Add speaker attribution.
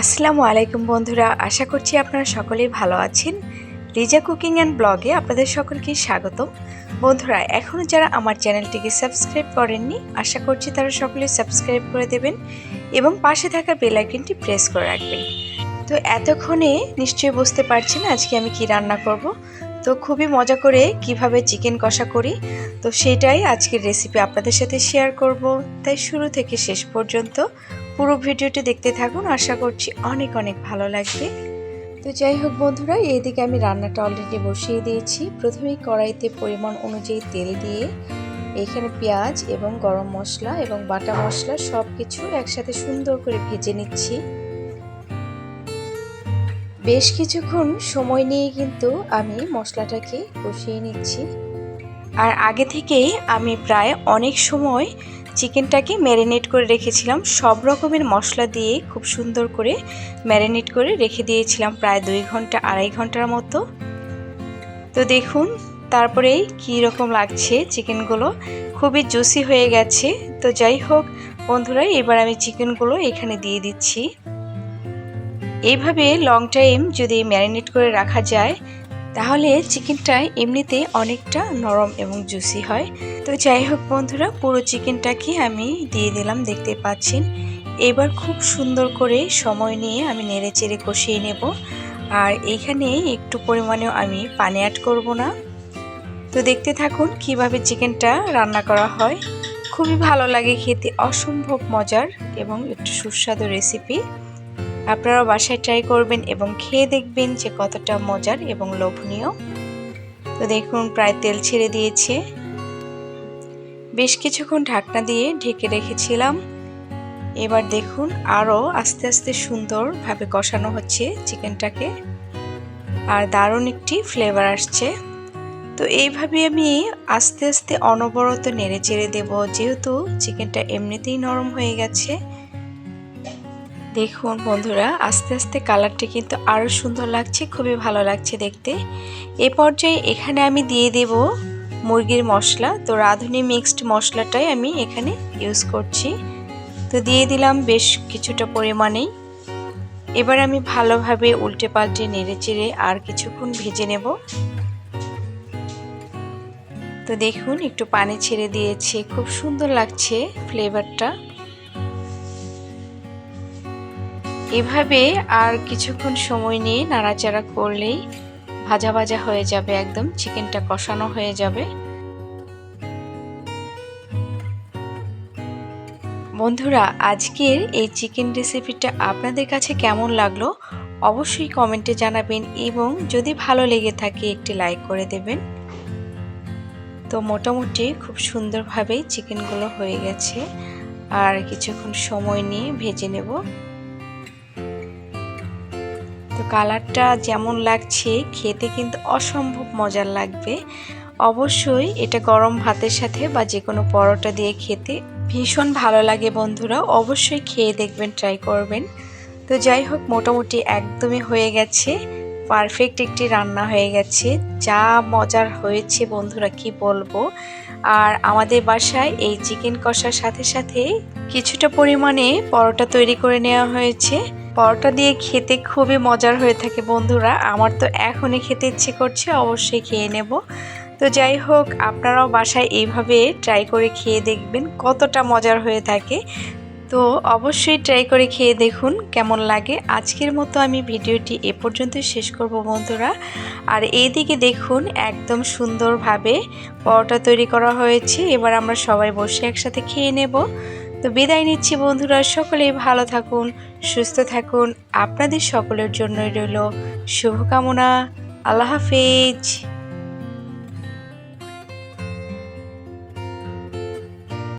Speaker 1: আসসালামু আলাইকুম বন্ধুরা, আশা করছি আপনারা সকলেই ভালো আছেন। রিজা কুকিং অ্যান্ড ব্লগে আপনাদের সকলকে স্বাগতম। বন্ধুরা এখনও যারা আমার চ্যানেলটিকে সাবস্ক্রাইব করেননি, আশা করছি তারা সকলে সাবস্ক্রাইব করে দেবেন এবং পাশে থাকা বেল আইকনটি প্রেস করে রাখবেন। তো এতক্ষণে নিশ্চয়ই বুঝতে পারছেন আজকে আমি কি রান্না করব। তো খুবই মজা করে কীভাবে চিকেন কষা করি। তো সেটাই আজকের রেসিপি আপনাদের সাথে শেয়ার করব। তাই শুরু থেকে শেষ পর্যন্ত পুরো ভিডিওটি দেখতে থাকুন। আশা করছি অনেক অনেক ভালো লাগবে। তো যাই হোক বন্ধুরা, এইদিকে আমি রান্নাটা অলরেডি বসিয়ে দিয়েছি। প্রথমেই কড়াইতে পরিমাণ অনুযায়ী তেল দিয়ে এখানে পেঁয়াজ এবং গরম মশলা এবং বাটা মশলা সব কিছু একসাথে সুন্দর করে ভেজে নিচ্ছি। বেশ কিছুক্ষণ সময় নিয়ে কিন্তু আমি মশলাটাকে কষিয়ে নিচ্ছি। আর আগে থেকেই আমি প্রায় অনেক সময় চিকেনটাকে ম্যারিনেট করে রেখেছিলাম। সব রকমের মশলা দিয়ে খুব সুন্দর করে ম্যারিনেট করে রেখে দিয়েছিলাম প্রায় দুই ঘণ্টা, আড়াই ঘণ্টার মতো। তো দেখুন তারপরেই কী রকম লাগছে চিকেনগুলো। খুবই জুসি হয়ে গেছে। তো যাই হোক, বন্ধুরা, এবার আমি চিকেনগুলো এখানে দিয়ে দিচ্ছি। এইভাবে লং টাইম যদি ম্যারিনেট করে রাখা যায় তাহলে চিকেনটা এমনিতে অনেকটা নরম এবং জুসি হয়। তো যাই হোক বন্ধুরা, পুরো চিকেনটাকে আমি দিয়ে দিলাম, দেখতে পাচ্ছেন। এবার খুব সুন্দর করে সময় নিয়ে আমি নেড়ে চেড়ে কষিয়ে নেব। আর এইখানে একটু পরিমাণেও আমি পানি অ্যাড করব না। তো দেখতে থাকুন কীভাবে চিকেনটা রান্না করা হয়। খুবই ভালো লাগে খেতে, অসম্ভব মজার এবং একটু সুস্বাদু রেসিপি আপনারা বাসায় ট্রাই করবেন এবং খেয়ে দেখবেন যে কতটা মজার এবং লোভনীয়। তো দেখুন, প্রায় তেল ছেড়ে দিয়েছে। বেশ কিছুক্ষণ ঢাকনা দিয়ে ঢেকে রেখেছিলাম। এবার দেখুন, আরও আস্তে আস্তে সুন্দরভাবে কষানো হচ্ছে চিকেনটাকে। আর দারুণ একটি ফ্লেভার আসছে। তো এইভাবে আমি আস্তে আস্তে অনবরত নেড়ে চেড়ে দেবো, যেহেতু চিকেনটা এমনিতেই নরম হয়ে গেছে। দেখুন বন্ধুরা, আস্তে আস্তে কালারটি কিন্তু আরও সুন্দর লাগছে, খুবই ভালো লাগছে দেখতে। এ পর্যায়ে এখানে আমি দিয়ে দেব মুরগির মশলা। তো রাঁধুনি মিক্সড মশলাটাই আমি এখানে ইউজ করছি। তো দিয়ে দিলাম বেশ কিছুটা পরিমাণেই। এবার আমি ভালোভাবে উল্টে পাল্টে নেড়ে চেড়ে আর কিছুক্ষণ ভেজে নেব। তো দেখুন, একটু পানি ছেড়ে দিয়েছে, খুব সুন্দর লাগছে ফ্লেভারটা এভাবে আর কিছুক্ষণ সময় নিয়ে নাড়াচাড়া করলেই ভাজা ভাজা হয়ে যাবে একদম, চিকেনটা কষানো হয়ে যাবে। বন্ধুরা, আজকের এই চিকেন রেসিপিটা আপনাদের কাছে কেমন লাগল অবশ্যই কমেন্টে জানাবেন এবং যদি ভালো লেগে থাকে একটি লাইক করে দেবেন। তো মোটামুটি খুব সুন্দরভাবেই চিকেনগুলো হয়ে গেছে। আর কিছুক্ষণ সময় নিয়ে ভেজে নেব। তো কালারটা যেমন লাগছে, খেতে কিন্তু অসম্ভব মজার লাগবে। অবশ্যই এটা গরম ভাতের সাথে বা যে কোনো পরোটা দিয়ে খেতে ভীষণ ভালো লাগে বন্ধুরা। অবশ্যই খেয়ে দেখবেন ট্রাই করবেন। তো যাই হোক, মোটামুটি একদমই হয়ে গেছে। পারফেক্ট একটি রান্না হয়ে গেছে। যা মজার হয়েছে বন্ধুরা, কি বলব? আর আমাদের বাসায় এই চিকেন কষার সাথে সাথে কিছুটা পরিমাণে পরোটা তৈরি করে নেওয়া হয়েছে। পরোটা দিয়ে খেতে খুবই মজার হয়ে থাকে বন্ধুরা। আমার তো এখনই খেতে ইচ্ছে করছে, অবশ্যই খেয়ে নেব। তো যাই হোক, আপনারাও বাসায় এইভাবে ট্রাই করে খেয়ে দেখবেন কতটা মজার হয়ে থাকে। তো অবশ্যই ট্রাই করে খেয়ে দেখুন কেমন লাগে। আজকের মতো আমি ভিডিওটি এ পর্যন্ত শেষ করব বন্ধুরা। আর এইদিকে দেখুন, একদম সুন্দরভাবে পরোটা তৈরি করা হয়েছে। এবার আমরা সবাই বসে একসাথে খেয়ে নেব। তো বিদায় নিচ্ছি বন্ধুরা, সকলেই ভালো থাকুন, সুস্থ থাকুন। আপনাদের সকলের জন্যই রইল শুভকামনা। আল্লাহ হাফিজ।